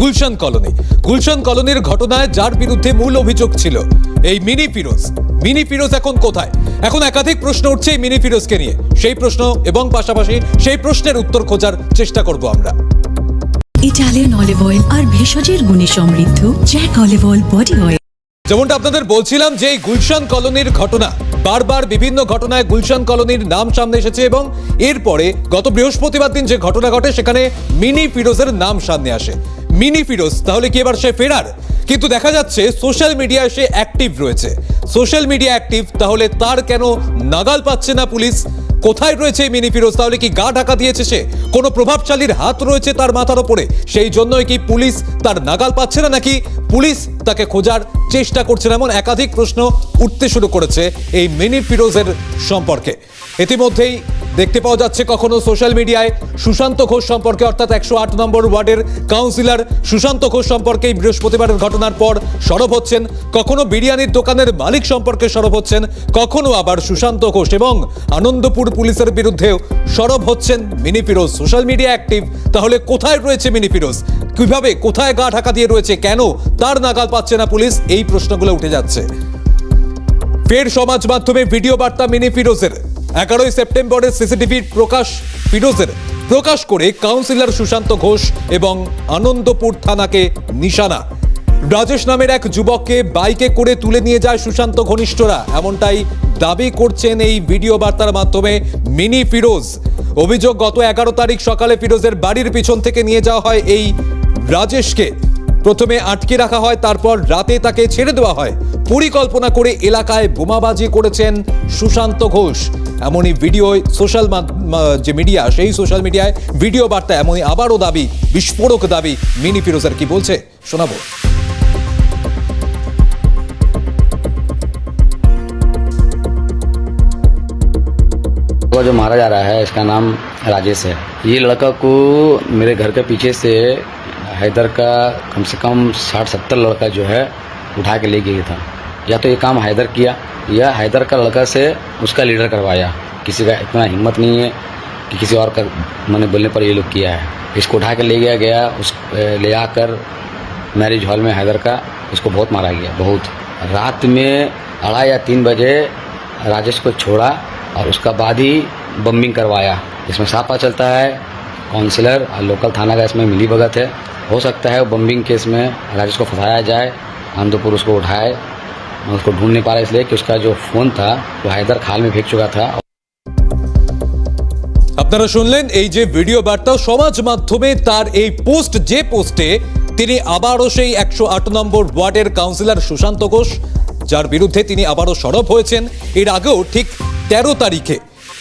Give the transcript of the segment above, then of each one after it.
Gulshan colony. Gulshan কলোনির ঘটনায় যার বিরুদ্ধে মূল অভিযোগ ছিল এই মিনি ফিরোজ। মিনি ফিরোজ এখন কোথায়? এখন একাধিক প্রশ্ন উঠছে এই মিনি ফিরোজকে নিয়ে। সেই প্রশ্ন এবং পাশাপাশি সেই প্রশ্নের উত্তর খোঁজার চেষ্টা করব আমরা। ইটালিয়ান অলিভ অয়েল আর ভেষজের গুণে সমৃদ্ধ Jack olive oil body oil. যেমনটা আপনাদের বলছিলাম যে এই গুলশান কলোনির ঘটনা বারবার বিভিন্ন ঘটনায় গুলশান কলোনির নাম সামনে এসেছে এবং এরপরে গত বৃহস্পতিবার দিন যে ঘটনা ঘটে সেখানে মিনি ফিরোজের নাম সামনে আসে। মিনি ফিরোজ, তাহলে কি এবার সে ফেরার? কিন্তু দেখা যাচ্ছে সোশ্যাল মিডিয়ায় সে অ্যাক্টিভ রয়েছে। সোশ্যাল মিডিয়া অ্যাক্টিভ তাহলে তার কেন নাগাল পাচ্ছে না পুলিশ? কোথায় রয়েছে মিনি ফিরোজ? তাহলে কি গা ঢাকা দিয়েছে সে? কোনো প্রভাবশালীর হাত রয়েছে তার মাথার ওপরে? সেই জন্যই কি পুলিশ তার নাগাল পাচ্ছে না নাকি? পুলিশ তাকে খোঁজার চেষ্টা করছে না, এমন একাধিক প্রশ্ন উঠতে শুরু করেছে এই মিনি ফিরোজের সম্পর্কে। ইতিমধ্যেই দেখতে পাওয়া যাচ্ছে কখনো সোশ্যাল মিডিয়ায় সুশান্ত ঘোষ সম্পর্কে, অর্থাৎ একশো আট নম্বর ওয়ার্ডের কাউন্সিলর সুশান্ত ঘোষ সম্পর্কে বৃহস্পতিবারের ঘটনার পর সরব হচ্ছেন। কখনো বিরিয়ানির দোকানের মালিক সম্পর্কে সরব হচ্ছেন, কখনো আবার সুশান্ত ঘোষ এবং আনন্দপুর পুলিশের বিরুদ্ধেও সরব হচ্ছেন Mini Firoz. Social media active. তাহলে কোথায় রয়েছে মিনি ফিরোজ? কীভাবে, কোথায় গা ঢাকা দিয়ে রয়েছে, কেন তার নাগাল পাচ্ছে না পুলিশ? এই প্রশ্নগুলো উঠে যাচ্ছে। ফের সমাজ মাধ্যমে ভিডিও বার্তা মিনি ফিরোজের। এগারোই সেপ্টেম্বরের সিসিটিভির প্রকাশ ফিরোজের। প্রকাশ করে কাউন্সিলর সুশান্ত ঘোষ এবং আনন্দপুর থানাকে নিশানা। রাজেশ নামের এক যুবককে বাইকে করে তুলে নিয়ে যায় সুশান্ত ঘনিষ্ঠরা। এমনটাই দাবি করছেন এই ভিডিও বার্তার মাধ্যমে মিনি ফিরোজ। অভিযোগ, গত এগারো তারিখ সকালে ফিরোজের বাড়ির পিছন থেকে নিয়ে যাওয়া হয় এই রাজেশকে। প্রথমে আটকে রাখা হয় তারপর রাতে তাকে ছেড়ে দেওয়া হয় পরিকল্পনা করে এলাকায় বোমাবাজি করেছেন সুশান্ত ঘোষ এমনই ভিডিও সোশ্যাল যে মিডিয়া সেই সোশ্যাল মিডিয়ায় ভিডিও বার্তা এমনই আবারও দাবি বিস্ফোরক দাবি মিনি ফিরোজার কি বলছে শোনাবো को जो मारा जा रहा है इसका नाम राजेश है ये लड़का को मेरे घर के पीछे से हैदर का कम से कम साठ सत्तर लड़का जो है, उठा के ले गया था। या तो ये काम हैदर किया, या हैदर का लड़का से उसका लीडर करवाया। किसी का इतना हिम्मत नहीं है कि किसी और का मैंने बोलने पर ये लोग किया है। इसको उठा के ले गया गया, उस ले आकर मैरिज हॉल में हैदर का, उसको बहुत मारा गया, बहुत। रात में अढ़ाई या तीन बजे राजेश को छोड़ा और उसका बाद ही बम्बिंग करवाया। इसमें साफ़ पता चलता है काउंसलर और लोकल थाना का इसमें मिली भगत है हो सकता है बम्बिंग केस में राजेश को फंसाया जाए आनंदपुर उसको उठाए मैं उसको ढूंढ नहीं पा रहा इसलिए कि उसका जो फ़ोन था वो हैदर खाल में फेंक चुका था আপনারা শুনলেন এই যে ভিডিও বার্তা সমাজ মাধ্যমে তার এই পোস্ট যে পোস্টে তিনি আবারও সেই একশো আট নম্বর ওয়ার্ডের কাউন্সিলর সুশান্ত ঘোষ যার বিরুদ্ধে তিনি আবারও সরব হয়েছেন এর আগেও ঠিক তেরো তারিখে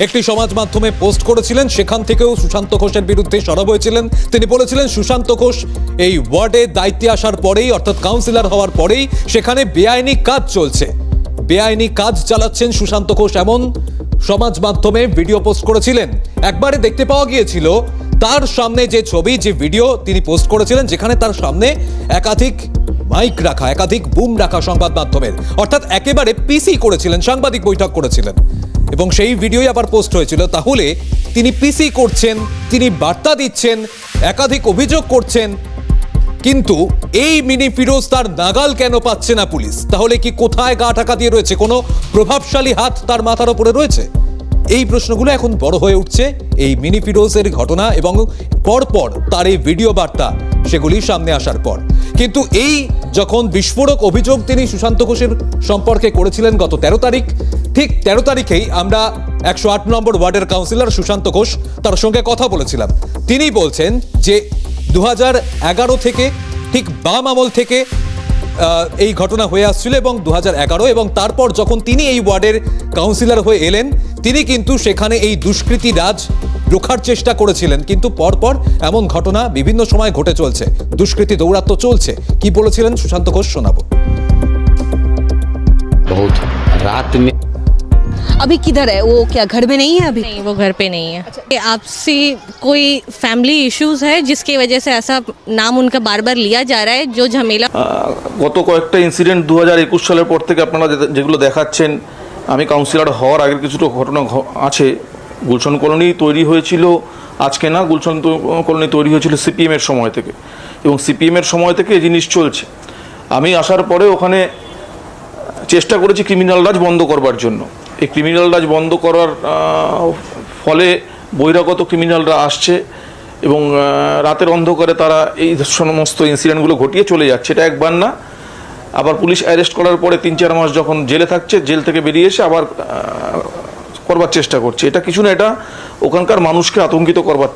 একটি সমাজ মাধ্যমে পোস্ট করেছিলেন, সেখান থেকেও সুশান্ত ঘোষের বিরুদ্ধে সরব হয়েছিলেন। তিনি বলেছিলেন, সুশান্ত ঘোষ এই ওয়ার্ডে দায়িত্বে আসার পরেই, অর্থাৎ কাউন্সিলর হওয়ার পরেই, সেখানে বেআইনি কাজ চলছে। বেআইনি কাজ চালাচ্ছেন সুশান্ত ঘোষ এমন সমাজ মাধ্যমে ভিডিও পোস্ট করেছিলেন। একবারে দেখতে পাওয়া গিয়েছিল, তার সামনে যে ছবি, যে ভিডিও তিনি পোস্ট করেছিলেন, যেখানে তার সামনে একাধিক মাইক রাখা, একাধিক বুম রাখা সংবাদ মাধ্যমের। অর্থাৎ একেবারে পিসি করেছিলেন, সাংবাদিক বৈঠক করেছিলেন। এবং সেই ভিডিওই আবার পোস্ট হয়েছিল। তাহলে তিনি পিসি করছেন, তিনি বার্তা দিচ্ছেন, একাধিক অভিযোগ করছেন, কিন্তু এই মিনি ফিরোজ তার নাগাল কেন পাচ্ছে না পুলিশ? তাহলে কি কোথায় গা ঢাকা দিয়ে রয়েছে? কোনো প্রভাবশালী হাত তার মাথার ওপরে রয়েছে? এই প্রশ্নগুলো এখন বড় হয়ে উঠছে এই মিনি ফিরোজের ঘটনা এবং পরপর তার এই ভিডিও বার্তা। সেগুলি সামনে আসার পর। কিন্তু এই যখন বিস্ফোরক অভিযোগ তিনি সুশান্ত ঘোষের সম্পর্কে করেছিলেন গত তেরো তারিখ, ঠিক তেরো তারিখেই আমরা একশো আট নম্বর ওয়ার্ডের কাউন্সিলর সুশান্ত ঘোষ তার সঙ্গে কথা বলেছিলাম। তিনি বলছেন যে দু এগারো থেকে ঠিক বাম আমল থেকে এই ঘটনা হয়ে আসছিল এবং দু এগারো এবং তারপর যখন তিনি এই ওয়ার্ডের কাউন্সিলর হয়ে এলেন, তিনি কিন্তু সেখানে এই দুষ্কৃতী রাজ রোখার চেষ্টা করেছিলেন কিন্তু পরপর এমন ঘটনা বিভিন্ন সময় ঘটে চলছে দুষ্কৃতী দৌরাত্ম্য চলছে কি বলেছিলেন সুশান্ত ঘোষ শোনাবো बहुत रात में अभी किधर है वो क्या घर में नहीं है अभी नहीं वो घर पे नहीं है ये आपसी कोई फैमिली इश्यूज है जिसकी वजह से ऐसा नाम उनका बार बार लिया जा रहा है जो झमेला আহ, গত কয়েকটা ইনসিডেন্ট দু হাজার একুশ সালের পর থেকে আপনারা যে- যেগুলো দেখাচ্ছেন আমি কাউন্সিলর হওয়ার আগের কিছুটা ঘটনা ঘ- আছে গুলশন কলোনি তৈরি হয়েছিল, আজকে না, গুলশন কলোনি তৈরি হয়েছিল সিপিএমের সময় থেকে। এবং সিপিএমের সময় থেকে এই জিনিস চলছে। আমি আসার পরে ওখানে চেষ্টা করেছি ক্রিমিনাল রাজ বন্ধ করবার জন্য। এই ক্রিমিনাল রাজ বন্ধ করার ফলে বহিরাগত ক্রিমিনালরা আসছে এবং রাতের অন্ধকারে তারা এই সমস্ত ইনসিডেন্টগুলো ঘটিয়ে চলে যাচ্ছে। এটা একবার না, আবার পুলিশ অ্যারেস্ট করার পরে তিন চার মাস যখন জেলে থাকছে, জেল থেকে বেরিয়ে এসে আবার করবার চেষ্টা করছে। এটা কিছু না, এটা ওখানকার মানুষকে আতঙ্কিত করবার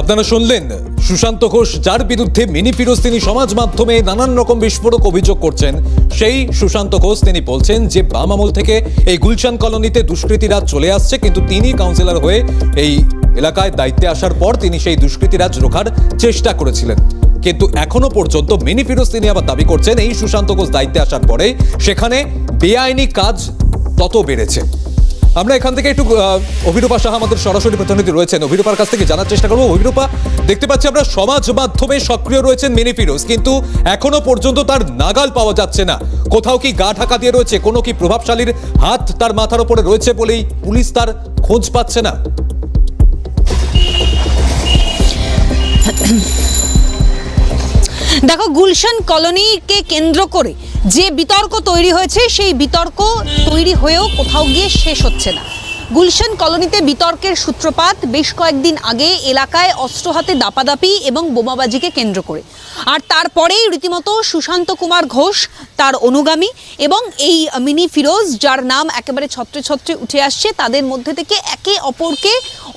আপনারা শুনলেন সুশান্ত ঘোষ, যার বিরুদ্ধে মিনি ফিরোজ তিনি সমাজ মাধ্যমে নানান রকম বিস্ফোরক অভিযোগ করছেন। সেই সুশান্ত ঘোষ, তিনি বলছেন যে বাম আমল থেকে এই গুলশান কলোনিতে দুষ্কৃতীরাজ চলে আসছে, কিন্তু তিনি কাউন্সিলর হয়ে এই এলাকায় দায়িত্বে আসার পর তিনি সেই দুষ্কৃতীরাজ রোখার চেষ্টা করেছিলেন। কিন্তু এখনও পর্যন্ত মিনি ফিরোজ তিনি আবার দাবি করছেন, এই সুশান্ত ঘোষ দায়িত্বে আসার পরে সেখানে বেআইনি কাজ তত বেড়েছে। আমরা এখান থেকে একটু অভিরূপা সাহা আমাদের সরাসরি প্রতিনিধি রয়েছেন। অভিরূপার কাছ থেকে জানার চেষ্টা করব। অভিরূপা, দেখতে পাচ্ছি আমরা সমাজ মাধ্যমে সক্রিয় রয়েছেন মিনি ফিরোজ, কিন্তু এখনও পর্যন্ত তার নাগাল পাওয়া যাচ্ছে না। কোথাও কি গা ঢাকা দিয়ে রয়েছে, কোনো কি প্রভাবশালীর হাত তার মাথার উপরে রয়েছে বলেই পুলিশ তার খোঁজ পাচ্ছে না। দেখো, গুলশান কলোনিকে কেন্দ্র করে যে বিতর্ক তৈরি হয়েছে সেই বিতর্ক তৈরি হয়েও কোথাও গিয়ে শেষ হচ্ছে না। গুলশান কলোনিতে বিতর্কের সূত্রপাত। বেশ কয়েকদিন আগে এলাকায় অস্ত্র হাতে দাপাদাপি এবং বোমাবাজিকে কেন্দ্র করে। আর তারপরেই রীতিমতো সুশান্ত কুমার ঘোষ তার অনুগামী এবং এই মিনি ফিরোজ, যার নাম একেবারে ছত্রে ছত্রে উঠে আসছে, তাদের মধ্যে থেকে একে অপরকে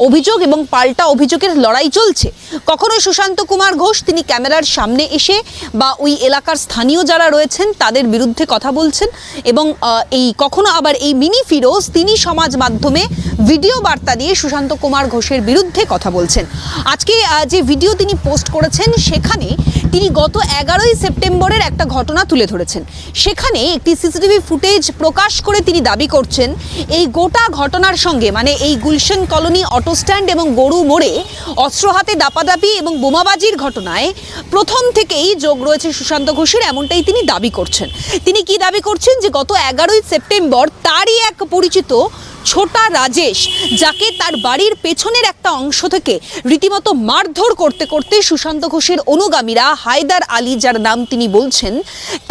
অভিযোগ এবং পাল্টা অভিযোগের লড়াই চলছে। কখনো সুশান্ত কুমার ঘোষ, তিনি ক্যামেরার সামনে এসে বা ওই এলাকার স্থানীয় যারা রয়েছেন, তাদের বিরুদ্ধে কথা বলছেন এবং এই কখনো আবার এই মিনি ফিরোজ, তিনি সমাজ মাধ্যমে ভিডিও বার্তা দিয়ে সুশান্ত কুমার ঘোষের বিরুদ্ধে কথা বলছেন। আজকে যে ভিডিও তিনি পোস্ট করেছেন, সেখানে তিনি গত এগারোই সেপ্টেম্বরের একটা ঘটনা তুলে ধরেছেন। সেখানে একটি সিসিটিভি ফুটেজ প্রকাশ করে তিনি দাবি করছেন, এই গোটা ঘটনার সঙ্গে মানে এই গুলশান কলোনি অটো স্ট্যান্ড এবং গরু মোড়ে অস্ত্র হাতে দাপাদাপি এবং বোমাবাজির ঘটনায় প্রথম থেকেই যোগ রয়েছে সুশান্ত ঘোষের, এমনটাই তিনি দাবি করছেন। তিনি কি দাবি করছেন যে গত এগারোই সেপ্টেম্বর তারই এক পরিচিত ছোটা রাজেশ, যাকে তার বাড়ির পেছনের একটা অংশ থেকে রীতিমতো মারধর করতে করতে সুশান্ত ঘোষের অনুগামীরা হায়দার আলী যার নাম তিনি বলছেন,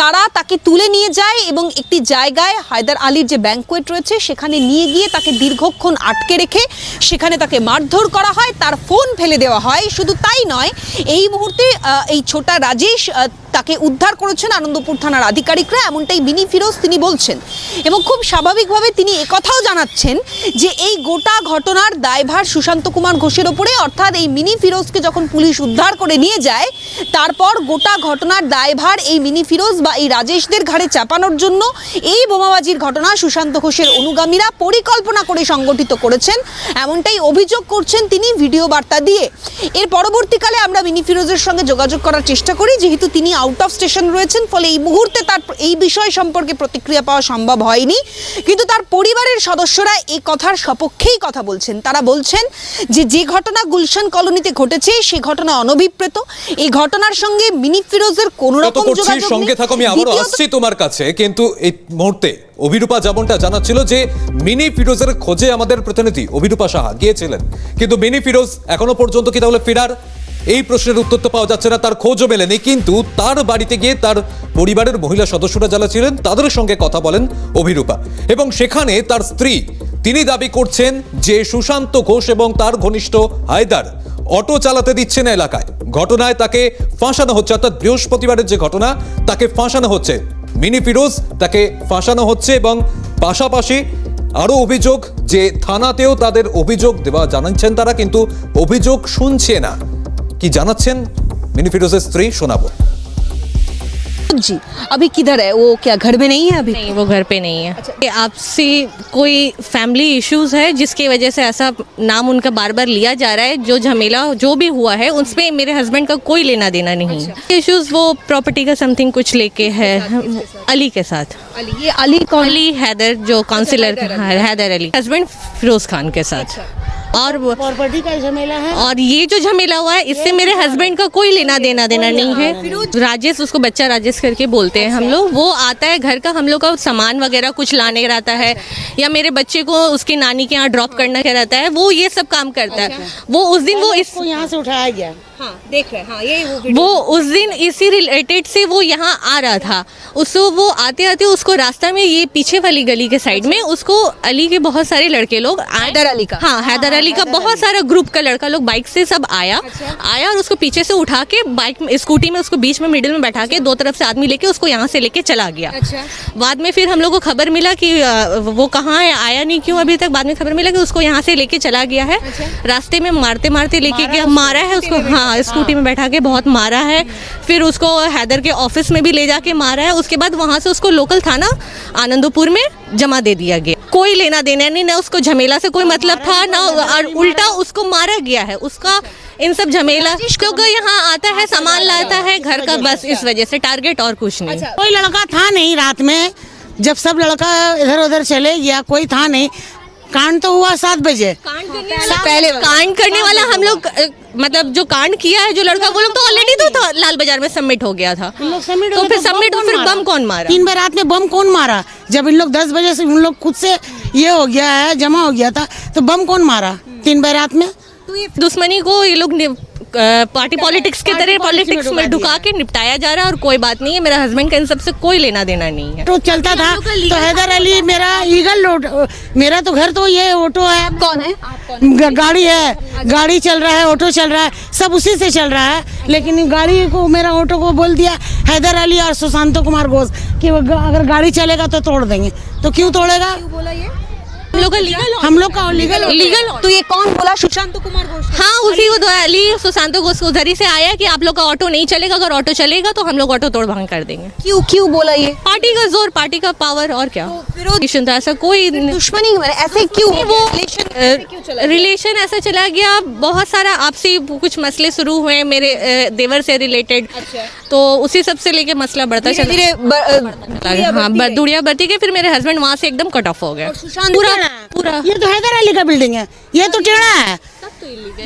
তারা তাকে তুলে নিয়ে যায় এবং একটি জায়গায় হায়দার আলীর যে ব্যাংকোয়েট রয়েছে, সেখানে নিয়ে গিয়ে তাকে দীর্ঘক্ষণ আটকে রেখে সেখানে তাকে মারধর করা হয়, তার ফোন ফেলে দেওয়া হয়। শুধু তাই নয়, এই মুহূর্তে এই ছোটা রাজেশ তাকে উদ্ধার করেছেন আনন্দপুর থানার আধিকারিকরা, এমনটাই বিনি ফিরোজ তিনি বলছেন। এবং খুব স্বাভাবিকভাবে তিনি একথাও জানাচ্ছেন যে এই গোটা ঘটনার দায়ভার সুশান্ত কুমার ঘোষের ওপরে, অর্থাৎ এই মিনি ফিরোজকে যখন পুলিশ উদ্ধার করে নিয়ে যায়, তারপর গোটা ঘটনার দায়ভার এই মিনি ফিরোজ বা এই রাজেশদের ঘাড়ে চাপানোর জন্য এই বোমাবাজির ঘটনা সুশান্ত ঘোষের অনুগামীরা পরিকল্পনা করে সংগঠিত করেছেন, এমনটাই অভিযোগ করছেন তিনি ভিডিও বার্তা দিয়ে। এর পরবর্তীকালে আমরা মিনি ফিরোজের সঙ্গে যোগাযোগ করার চেষ্টা করি, যেহেতু তিনি আউট অফ স্টেশন রয়েছেন ফলে এই মুহূর্তে তার এই বিষয় সম্পর্কে প্রতিক্রিয়া পাওয়া সম্ভব হয়নি। কিন্তু তার পরিবারের সদস্যরা এই কথার সপক্ষেই কথা বলছেন। তারা বলছেন যে যে ঘটনা গুলশান কলোনিতে ঘটেছে সে ঘটনা অনভিপ্রেত। এই ঘটনার সঙ্গে মিনি ফিরোজের কোনো রকম যোগাযোগ সঙ্গে থাকো আমি আবারও আসছি তোমার কাছে। কিন্তু এই মুহূর্তে অভিরূপা যেমনটা জানাচ্ছিল যে মিনি ফিরোজের খোঁজে আমাদের প্রতিনিধি অভিরূপা সাহা গিয়েছিলেন। কিন্তু মিনি ফিরোজ এখনও পর্যন্ত কি তাহলে ফেরার এই প্রশ্নের উত্তর তো পাওয়া যাচ্ছে না, তার খোঁজও মেলেনি কিন্তু তার বাড়িতে গিয়ে তার পরিবারের মহিলা সদস্যরা যারা ছিলেন, তাদের সঙ্গে কথা বলেন অভিরূপা। এবং সেখানে তার স্ত্রী, তিনি দাবি করছেন যে সুশান্ত ঘোষ এবং তার ঘনিষ্ঠ হায়দার অটো চালাতে দিচ্ছে না এলাকায়। ঘটনায় তাকে ফাঁসানো হচ্ছে, অর্থাৎ বৃহস্পতিবারের যে ঘটনা, তাকে ফাঁসানো হচ্ছে। মিনি ফিরোজ তাকে ফাঁসানো হচ্ছে এবং পাশাপাশি আরও অভিযোগ যে থানাতেও তাদের অভিযোগ দেওয়া জানাচ্ছেন তারা, কিন্তু অভিযোগ শুনছে না। জানাচ্ছেন মিনি ফিরোজের স্ত্রী শোনাবো जी अभी किधर है वो क्या घर में नहीं है अभी नहीं वो घर पे नहीं है ये आपसी कोई फैमिली इश्यूज है जिसकी वजह से ऐसा नाम उनका बार बार लिया जा रहा है जो झमेला जो भी हुआ है उसमें मेरे हस्बैंड का कोई लेना देना नहीं है इश्यूज वो प्रॉपर्टी का समथिंग कुछ लेके है अली के साथ अली ये अली कौन? अली हैदर जो काउंसिलर हैदर अली। हस्बैंड फिरोज खान के साथ। और वो- प्रॉपर्टी का झमेला है? और ये जो झमेला हुआ है इससे मेरे हस्बैंड का कोई लेना देना देना नहीं है। राजेश उसको बच्चा राजेश करके बोलते हैं हम लोग। वो आता है घर का हम लोग का सामान वगैरह कुछ लाने रहता है। या मेरे बच्चे को उसकी नानी के यहाँ ड्रॉप करना रहता है। वो ये सब काम करता है। वो उस दिन वो इस यहाँ से उठाया गया। हाँ देख रहे हैं। हाँ यही वो वो उस दिन इसी रिलेटेड से वो यहाँ आ रहा था। उसको वो आते आते उसको रास्ता में ये पीछे वाली गली के साइड में उसको अली के बहुत सारे लड़के लोग हैदर अली का? हाँ हैदर अली का बहुत सारा ग्रुप का लड़का लोग बाइक से सब आया। आया और उसको पीछे से उठा के बाइक स्कूटी में उसको बीच में मिडिल में बैठा के दो तरफ़ से आदमी लेके उसको यहाँ से लेके चला गया। बाद में फिर हम लोग को खबर मिला कि वो कहाँ है आया नहीं क्यों अभी तक। बाद में खबर मिला कि उसको यहाँ से लेके चला गया है। रास्ते में मारते मारते लेके गया मारा है उसको। हाँ स्कूटी में बैठा के बहुत मारा है। फिर उसको हैदर के ऑफ़िस में भी ले जाके मारा है। उसके बाद वहाँ से उसको लोकल थाना आनंदपुर में जमा दे दिया गया। कोई लेना देना नहीं ना उसको झमेला से कोई मतलब था ना और उल्टा उसको मारा गया है। उसका इन सब झमेला क्योंकि यहाँ आता है सामान लाता है घर का बस इस वजह से टारगेट और कुछ नहीं। कोई लड़का था नहीं रात में जब सब लड़का इधर उधर चले गया कोई था नहीं। कांड तो हुआ सात बजे। पहले कांड करने वाला हम लोग मतलब जो कांड किया है जो लड़का वो लोग तो ऑलरेडी तो था। लाल बाज़ार में सबमिट हो गया था। लोग सबमिट तो फिर बम सबमिट कौन फिर मारा? बम कौन मारा? तीन बजे रात में बम कौन मारा? जब इन लोग दस बजे से उन लोग खुद से ये हो गया है जमा हो गया था तो बम कौन मारा तीन बजे रात में दुश्मनी को ये लोग नि- पार्टी पॉलिटिक्स की तरह पॉलिटिक्स में ढुका के निपटाया जा रहा है और कोई बात नहीं है मेरा हस्बैंड का इन सबसे कोई लेना देना नहीं है। तो चलता था। तो हैदर अली मेरा ईगल मेरा तो घर तो ये ऑटो है। कौन है? गाड़ी है। गाड़ी चल रहा है ऑटो चल रहा है सब उसी से चल रहा है। लेकिन गाड़ी को मेरा ऑटो को बोल दिया हैदर अली और सुशांतो कुमार घोष कि अगर गाड़ी चलेगा तो तोड़ देंगे। तो क्यों तोड़ेगा? हम लोग हम लोग का लीगल लीगल तो ये कौन बोला? सुशांत कुमार घोष हाँ। उसी को अली सुशांत घोष को उधर ही से आया कि आप लोग का ऑटो नहीं चलेगा। अगर ऑटो चलेगा तो हम लोग ऑटो तोड़ भाँग कर देंगे। क्यों क्यों बोला ये? पार्टी का ज़ोर पार्टी का पावर और क्या? विरोध- विरोध ऐसा कोई दुश्मनी? ऐसे क्यों? वो रिलेशन ऐसा चला गया? बहुत सारा आपसी कुछ मसले शुरू हुए मेरे देवर से रिलेटेड तो उसी सबसे लेके मसला बढ़ता चला। धीरे हाँ बढ़ती गई। बढ़ती गई फिर मेरे हस्बैंड वहाँ से एकदम कट ऑफ़ हो गए। पूरा पूरा। ये तो हैदर अली का बिल्डिंग है। ये तो टेढ़ा है।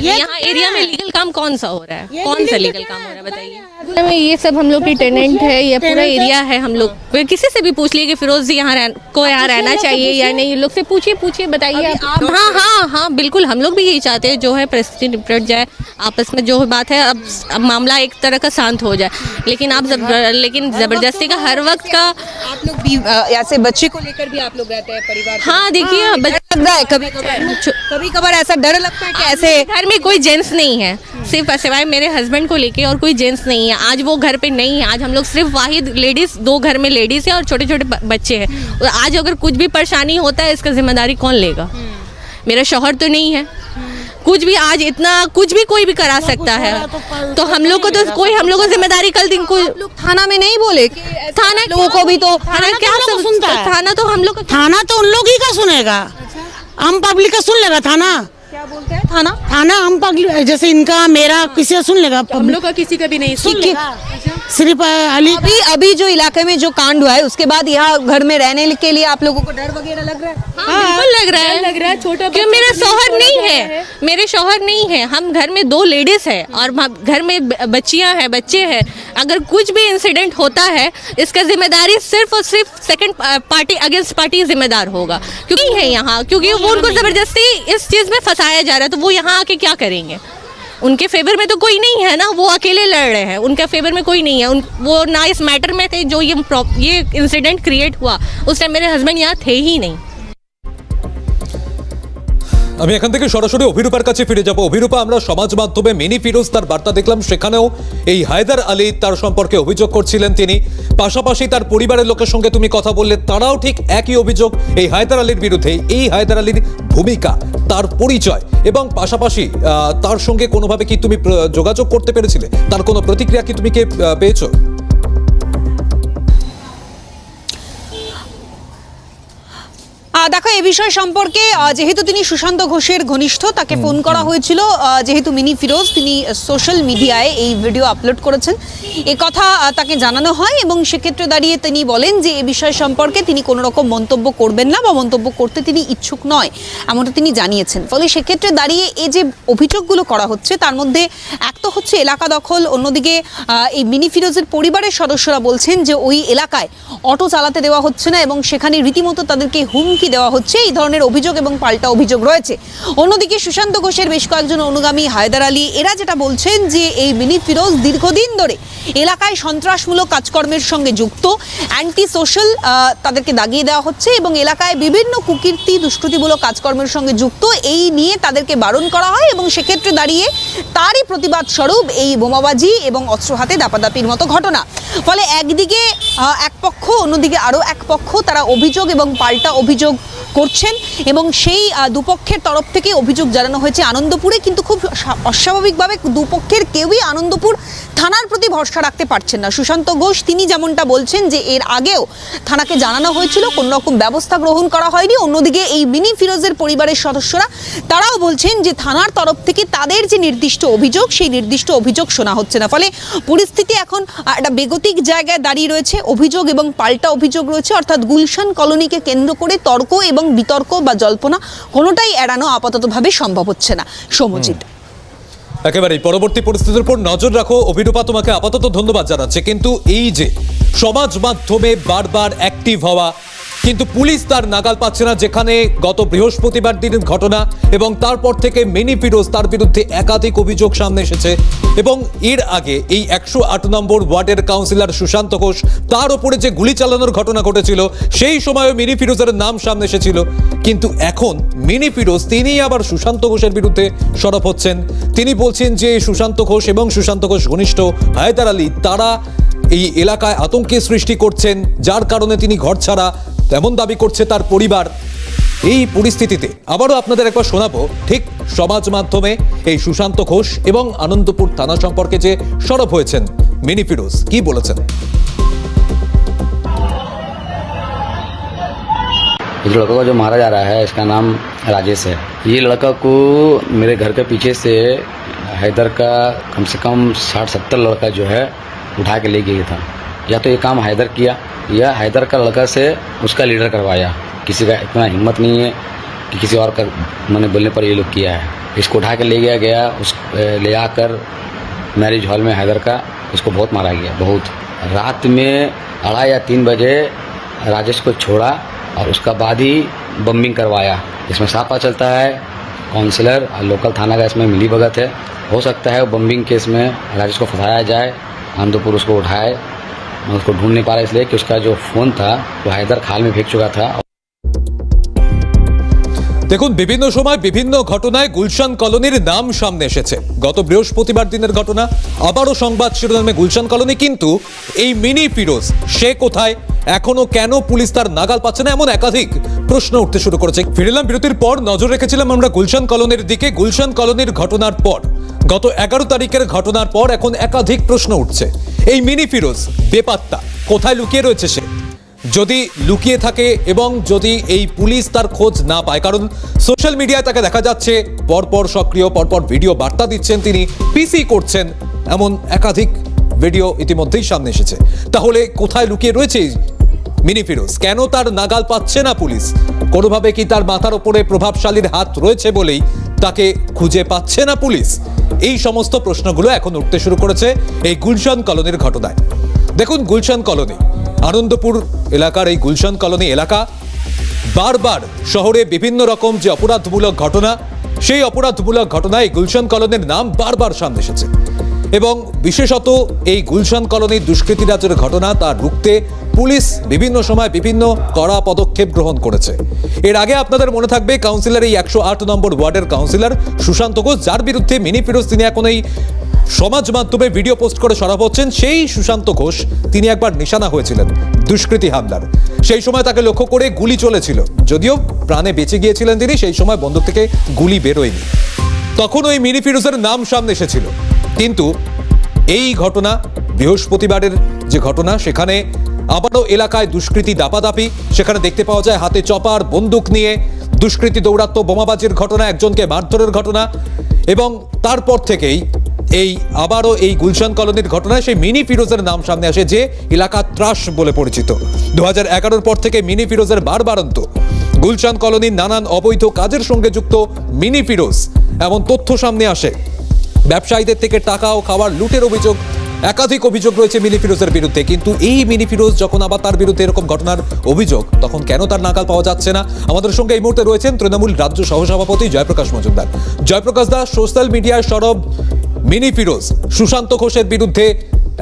ये यहाँ एरिया में लीगल काम कौन सा हो रहा है? कौन सा लीगल काम हो रहा है बताइए। में ये सब हम लोग की टेनेंट है ये पूरा एरिया है। हम लोग। कोई किसी से भी पूछ लिए कि फिरोज जी यहाँ को यहाँ रहना चाहिए या नहीं। लोग से पूछिए पूछिए बताइए आप। हाँ हाँ हाँ बिल्कुल हम लोग भी यही चाहते हैं जो है परिस्थिति निपट जाए आपस में जो बात है अब, अब मामला एक तरह का शांत हो जाए। लेकिन आप जब लेकिन ज़बरदस्ती का हर वक्त का आप लोग भी ऐसे बच्चे को लेकर भी आप लोग रहते हैं परिवार हाँ देखिए डर लग रहा है कभी। कभार कभी कभार ऐसा डर लगता है कि ऐसे घर में कोई जेंट्स नहीं है। सिर्फ़ सिवाय मेरे हस्बैंड को लेके और कोई जेंट्स नहीं है। आज वो घर पे नहीं है। आज हम लोग सिर्फ़ वाहिद लेडीज़ दो घर में लेडीज़ है और छोटे छोटे बच्चे हैं। और आज अगर कुछ भी परेशानी होता है इसका ज़िम्मेदारी कौन लेगा? मेरा शौहर तो नहीं है। कुछ भी आज इतना कुछ भी कोई भी करा सकता है। तो हम लोग को तो कोई हम लोग को ज़िम्मेदारी कल दिन को थाना में नहीं बोले थाना लोगों को भी तो थाना क्या तो हम सब सुनता है। थाना तो हम लोग थाना तो उन लोग ही का सुनेगा। आम पब्लिक का सुन लेगा थाना। क्या बोलते हैं? थाना? थाना आम पब्लिक जैसे इनका मेरा किसी का सुन लेगा हम लोग का किसी का भी नहीं सुन लेगा। सिर्फ़ अली अभी अभी जो इलाके में जो कांड हुआ है उसके बाद यहाँ घर में रहने के लिए आप लोगों को डर वगैरह लग रहा है? हाँ, बिल्कुल लग रहा है। लग रहा है छोटा क्यों मेरा शौहर नहीं है? मेरे शोहर नहीं है। हम घर में दो लेडीज़ है और घर में बच्चियाँ हैं बच्चे हैं। अगर कुछ भी इंसिडेंट होता है इसका ज़िम्मेदारी सिर्फ़ और सिर्फ़ सेकंड पार्टी अगेंस्ट पार्टी जिम्मेदार होगा। क्योंकि है यहाँ क्योंकि वो उनको ज़बरदस्ती इस चीज़ में फंसाया जा रहा है तो वो यहाँ आके क्या करेंगे उनके फेवर में तो कोई नहीं है ना वो अकेले लड़ रहे हैं उनके फेवर में कोई नहीं है उन वो ना इस मैटर में थे जो ये प्रॉप- ये इंसिडेंट क्रिएट हुआ उस टाइम मेरे हस्बैंड यहाँ थे ही नहीं আমি এখান থেকে সরাসরি অভিরূপার কাছে ফিরে যাব অভিরূপা আমরা সমাজ মাধ্যমে মিনি ফিরোজ তার বার্তা দেখলাম সেখানেও এই হায়দার আলী তার সম্পর্কে অভিযোগ করছিলেন তিনি পাশাপাশি তার পরিবারের লোকের সঙ্গে তুমি কথা বললে তারাও ঠিক একই অভিযোগ। এই হায়দার আলীর বিরুদ্ধে এই হায়দার আলীর ভূমিকা, তার পরিচয় এবং পাশাপাশি তার সঙ্গে কোনোভাবে কি তুমি যোগাযোগ করতে পেরেছিলে? তার কোনো প্রতিক্রিয়া কি তুমি কে পেয়েছ? দেখো এ বিষয় সম্পর্কে যেহেতু তিনি সুশান্ত ঘোষের ঘনিষ্ঠ তাকে ফোন করা হয়েছিল যেহেতু মিনি ফিরোজ তিনি সোশ্যাল মিডিয়ায় এই ভিডিও আপলোড করেছেন। এ কথা তাকে জানানো হয় এবং সেক্ষেত্রে দাঁড়িয়ে তিনি বলেন যে এ বিষয় সম্পর্কে তিনি কোনো রকম মন্তব্য করবেন না বা মন্তব্য করতে তিনি ইচ্ছুক নয় এমনটা তিনি জানিয়েছেন। ফলে সেক্ষেত্রে দাঁড়িয়ে এই যে অভিযোগগুলো করা হচ্ছে তার মধ্যে এক তো হচ্ছে এলাকা দখল অন্যদিকে এই মিনি ফিরোজের পরিবারের সদস্যরা বলছেন যে ওই এলাকায় অটো চালাতে দেওয়া হচ্ছে না এবং সেখানে রীতিমতো তাদেরকে হুমকি দেওয়া হচ্ছে। এই ধরনের অভিযোগ এবং পাল্টা অভিযোগ রয়েছে। অন্যদিকে সুশান্ত ঘোষের বেশ কয়েকজন অনুগামী হায়দার আলী, এরা যেটা বলছেন যে এই মিনি ফিরোজ দীর্ঘদিন ধরে এলাকায় সন্ত্রাসমূলক কাজকর্মের সঙ্গে যুক্ত অ্যান্টি সোশ্যাল তাদেরকে দাগিয়ে দেওয়া হচ্ছে এবং এলাকায় বিভিন্ন কুকীর্তি, দুষ্কৃতিমূলক কাজকর্মের সঙ্গে যুক্ত, এই নিয়ে তাদেরকে বারণ করা হয় এবং সেক্ষেত্রে দাঁড়িয়ে তারই প্রতিবাদ স্বরূপ এই বোমাবাজি এবং অস্ত্র হাতে দাপাদাপির মতো ঘটনা। ফলে একদিকে এক পক্ষ, অন্যদিকে আরও এক পক্ষ, তারা অভিযোগ এবং পাল্টা অভিযোগ করছেন এবং সেই দুপক্ষের তরফ থেকে অভিযোগ জানানো হয়েছে আনন্দপুরে, কিন্তু খুব স্বা- অস্বাভাবিকভাবে দুপক্ষের কেউই আনন্দপুর থানার প্রতি ভরসা রাখতে পারছেন না। সুশান্ত ঘোষ, তিনি যেমনটা বলছেন যে এর আগেও থানাকে জানানো হয়েছিল, কোনো রকম ব্যবস্থা গ্রহণ করা হয়নি। অন্যদিকে এই মিনি ফিরোজের পরিবারের সদস্যরা, তারাও বলছেন যে থানার তরফ থেকে তাদের যে নির্দিষ্ট অভিযোগ, সেই নির্দিষ্ট অভিযোগ শোনা হচ্ছে না। ফলে পরিস্থিতি এখন একটা বেগতিক জায়গায় দাঁড়িয়ে রয়েছে। অভিযোগ এবং পাল্টা অভিযোগ রয়েছে। অর্থাৎ গুলশান কলোনিকে কেন্দ্র করে তর্ক এবং বিতর্ক বা জল্পনা কোনোটাই এড়ানো আপাততভাবে সম্ভব হচ্ছে না। সমজিৎ একেবারে পরবর্তী পরিস্থিতির উপর নজর রাখো। অভিরূপা, তোমাকে আপাতত ধন্যবাদ জানাচ্ছে। কিন্তু এই যে সমাজ মাধ্যমে বারবার অ্যাক্টিভ হওয়া কিন্তু পুলিশ তার নাগাল পাচ্ছে না, যেখানে গত বৃহস্পতিবার দিনের ঘটনা এবং তারপর থেকে মিনি ফিরোজ তার বিরুদ্ধে একাধিক অভিযোগ সামনে এসেছে এবং এর আগে এই একশো আট নম্বর ওয়ার্ডের কাউন্সিলর সুশান্ত ঘোষ তার উপরে যে গুলি চালানোর ঘটনা ঘটেছিল, সেই সময়ও মিনি ফিরোজের নাম সামনে এসেছিল। কিন্তু এখন মিনি ফিরোজ, তিনি আবার সুশান্ত ঘোষের বিরুদ্ধে সরব হচ্ছেন। তিনি বলছেন যে সুশান্ত ঘোষ এবং সুশান্ত ঘোষ ঘনিষ্ঠ হায়দার আলী, তারা এই এলাকায় আতঙ্কের সৃষ্টি করছেন, যার কারণে তিনি ঘর ছাড়া তেমন দাবি করছে তার পরিবার এই পরিস্থিতিতে আবারও আপনাদের একবার শোনাবো ঠিক সমাজ মাধ্যমে এই সুশান্ত ঘোষ এবং আনন্দপুর থানা সম্পর্কে যে সরব হয়েছেন মিনি ফিরোজ কি বলেছেন इस लड़का को जो मारा जा रहा है इसका नाम राजेश है ये लड़का को मेरे घर के पीछे से हैदर का कम से कम साठ सत्तर लड़का जो है उठा के ले गया था या तो ये काम हैदर किया, या हैदर का लड़का से उसका लीडर करवाया। किसी का इतना हिम्मत नहीं है कि किसी और का मैंने बोलने पर ये लोग किया है। इसको उठा के ले गया गया, उस ले आकर मैरिज हॉल में हैदर का, उसको बहुत मारा गया, बहुत। रात में अढ़ाई या तीन बजे राजेश को छोड़ा और उसका बाद ही बम्बिंग करवाया। इसमें साफ़ पता चलता है काउंसलर और लोकल थाना का इसमें मिली भगत है। हो सकता है वो बम्बिंग केस में राजेश को फंसाया जाए, आनंदपुर उसको उठाए उसको ढूंढ नहीं पा रहा इसलिए कि उसका जो फ़ोन था वो हैदर खाल में फेंक चुका था। দেখুন, বিভিন্ন সময় বিভিন্ন ঘটনায় গুলশান কলোনির নাম সামনে এসেছে। গত বৃহস্পতিবার দিনের ঘটনা, আবারও সংবাদ শিরোনামে গুলশান কলোনি, কিন্তু এই মিনি ফিরোজ, সে কোথায়, এখনও কেন পুলিশ তার নাগাল পাচ্ছে না, এমন একাধিক প্রশ্ন উঠতে শুরু করেছে। ফিরলাম বিরতির পর নজর রেখেছিলাম আমরা গুলশান কলোনির দিকে। গুলশান কলোনির ঘটনার পর, গত এগারো তারিখের ঘটনার পর এখন একাধিক প্রশ্ন উঠছে। এই মিনি ফিরোজ, বেপাত্তা, কোথায় লুকিয়ে রয়েছে সে? যদি লুকিয়ে থাকে এবং যদি এই পুলিশ তার খোঁজ না পায়, কারণ সোশ্যাল মিডিয়ায় তাকে দেখা যাচ্ছে, পরপর সক্রিয়, পরপর ভিডিও বার্তা দিচ্ছেন তিনি, পিসি করছেন, এমন একাধিক ভিডিও ইতিমধ্যেই সামনে এসেছে। তাহলে কোথায় লুকিয়ে রয়েছে মিনি ফিরোজ? কেন তার নাগাল পাচ্ছে না পুলিশ? কোনোভাবে কি তার মাথার ওপরে প্রভাবশালীর হাত রয়েছে বলেই তাকে খুঁজে পাচ্ছে না পুলিশ? এই সমস্ত প্রশ্নগুলো এখন উঠতে শুরু করেছে এই গুলশান কলোনির ঘটনায়। দেখুন গুলশান কলোনি। আনন্দপুর এলাকার এই গুলশান কলোনি এলাকা বারবার শহরে বিভিন্ন রকম যে অপরাধমূলক ঘটনা, সেই অপরাধমূলক ঘটনায় গুলশান কলোনির নাম বারবার সামনে এসেছে। এবং বিশেষত এই গুলশান কলোনির দুষ্কৃতিরাজের ঘটনা তা রুখতে পুলিশ বিভিন্ন সময় বিভিন্ন কড়া পদক্ষেপ গ্রহণ করেছে। এর আগে আপনাদের মনে থাকবে কাউন্সিলর এই একশো আট নম্বর ওয়ার্ডের কাউন্সিলর সুশান্ত ঘোষ, যার বিরুদ্ধে মিনি ফিরোজ তিনি এখন এই সমাজ মাধ্যমে ভিডিও পোস্ট করে সরব হচ্ছেন সেই সুশান্ত ঘোষ। তিনি একবার নিশানা হয়েছিলেন দুষ্কৃতী হামলার। সেই সময় তাকে লক্ষ্য করে গুলি চলেছিল। যদিও প্রাণে বেঁচে গিয়েছিলেন তিনি, সেই সময় বন্দুক থেকে গুলি বেরোয়নি। তখন ওই মিনি ফিরোজের নাম সামনে এসেছিল। কিন্তু এই ঘটনা, বৃহস্পতিবারের যে ঘটনা, সেখানে আবারও এলাকায় দুষ্কৃতী দাপাদাপি। সেখানে দেখতে পাওয়া যায়, হাতে চপার, বন্দুক নিয়ে দুষ্কৃতী দৌরাত্ম বোমাবাজির ঘটনা, একজনকে মারধরের ঘটনা। এবং তারপর থেকেই এই আবারও এই গুলশান কলোনির ঘটনায় সেই মিনি ফিরোজের নাম সামনে আসে, যে এলাকা ত্রাস বলে পরিচিত। দু হাজার পর থেকে মিনি ফিরোজের বার বারবারন্ত গুলশান কলোনির নানান অবৈধ কাজের সঙ্গে যুক্ত মিনি ফিরোজ এমন তথ্য সামনে আসে। ব্যবসায়ীদের থেকে টাকা ও খাওয়ার লুটের অভিযোগ, একাধিক অভিযোগ রয়েছে মিনি ফিরোজের বিরুদ্ধে। কিন্তু এই মিনি ফিরোজ যখন আবার তার বিরুদ্ধে এরকম ঘটনার অভিযোগ, তখন কেন তার নাগাল পাওয়া যাচ্ছে না? আমাদের সঙ্গে এই মুহূর্তে রয়েছেন তৃণমূল রাজ্য সহসভাপতি জয়প্রকাশ মজুমদার। জয়প্রকাশ দাস সোশ্যাল মিডিয়ায় সরব মিনি ফিরোজ, সুশান্ত ঘোষের বিরুদ্ধে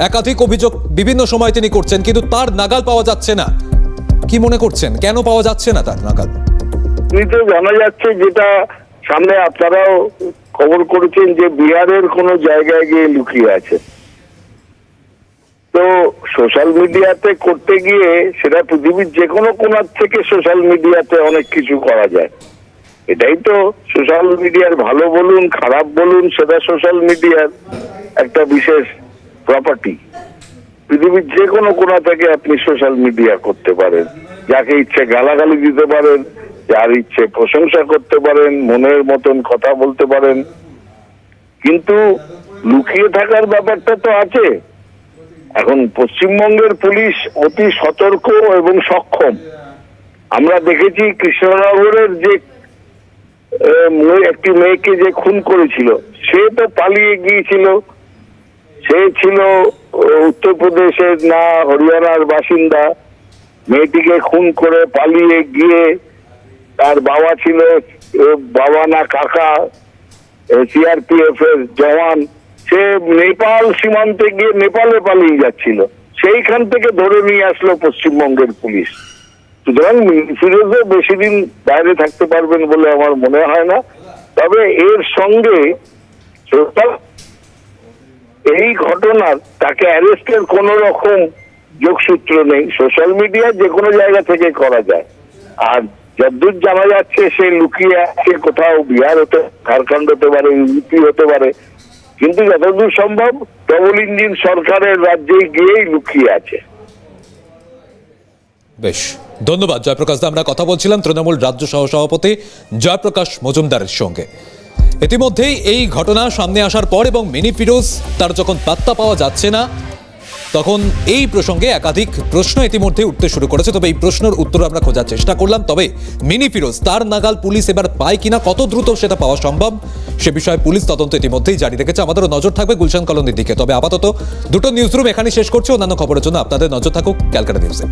একাধিক অভিযোগ বিভিন্ন সময় তিনি করছেন, কিন্তু তার নাগাল পাওয়া যাচ্ছে না। কি মনে করছেন? কেন পাওয়া যাচ্ছে না তার নাগাল? জানা যাচ্ছে যেটা সামনে আপনারাও খবর করেছেন যে বিহারের কোন জায়গায় গিয়ে লুকিয়ে আছে। তো সোশ্যাল মিডিয়াতে করতে গিয়ে সেটা পৃথিবীর যে কোনো কোনার থেকে সোশ্যাল মিডিয়াতে অনেক কিছু করা যায়। এটাই তো সোশ্যাল মিডিয়ার ভালো বলুন, খারাপ বলুন, সেটা সোশ্যাল মিডিয়ার একটা বিশেষ প্রপার্টি পৃথিবীর যে কোনো কোনা থেকে আপনি সোশ্যাল মিডিয়া করতে পারেন। যাকে ইচ্ছে গালাগালি দিতে পারেন, যার ইচ্ছে প্রশংসা করতে পারেন, মনের মতন কথা বলতে পারেন। কিন্তু লুকিয়ে থাকার ব্যাপারটা তো আছে। এখন পশ্চিমবঙ্গের পুলিশ অতি সতর্ক এবং সক্ষম। আমরা দেখেছি কৃষ্ণনগরের যে একটি মেয়েকে যে খুন করেছিল, সে তো পালিয়ে গিয়েছিল। সে ছিল উত্তরপ্রদেশের না, হরিয়ানার বাসিন্দা। মেয়েটিকে খুন করে পালিয়ে গিয়ে তার বাবা ছিল বাবা না কাকা সিআরপিএফ এর জওয়ান। সে নেপাল সীমান্তে গিয়ে নেপালে পালিয়ে যাচ্ছিল। সেইখান থেকে ধরে নিয়ে আসলো পশ্চিমবঙ্গের পুলিশ। সুতরাং ফিরোজও বেশি দিন বাইরে থাকতে পারবেন বলে আমার মনে হয় না। তবে এর সঙ্গে এই ঘটনার তাকে অ্যারেস্টের কোন রকম যোগসূত্র নেই। সোশ্যাল মিডিয়া যে কোনো জায়গা থেকে করা যায়। আর যদ্দূর জানা যাচ্ছে, সে লুকিয়ে আছে কোথাও। বিহার হতে, ঝাড়খণ্ড হতে পারে, ইউপি হতে পারে। কিন্তু যতদূর সম্ভব, ডবল ইঞ্জিন সরকারের রাজ্যে গিয়েই লুকিয়ে আছে। বেশ, ধন্যবাদ। জয়প্রকাশ দা, আমরা কথা বলছিলাম তৃণমূল রাজ্য সহসভাপতি জয়প্রকাশ মজুমদারের সঙ্গে। ইতিমধ্যেই এই ঘটনা সামনে আসার পর এবং মিনি ফিরোজ, তার যখন পাত্তা পাওয়া যাচ্ছে না, তখন এই প্রসঙ্গে একাধিক প্রশ্ন ইতিমধ্যে উঠতে শুরু করেছে। তবে এই প্রশ্নের উত্তর আমরা খোঁজার চেষ্টা করলাম। তবে মিনি ফিরোজ, তার নাগাল পুলিশ এবার পায় কিনা, কত দ্রুত সেটা পাওয়া সম্ভব, সে বিষয়ে পুলিশ তদন্ত ইতিমধ্যেই জারি রেখেছে। আমাদেরও নজর থাকবে গুলশান কলোনির দিকে। তবে আপাতত দুটো নিউজ রুম এখানে শেষ করছে। অন্যান্য খবরের জন্য আপনাদের নজর থাকুক ক্যালকাটা নিউজে।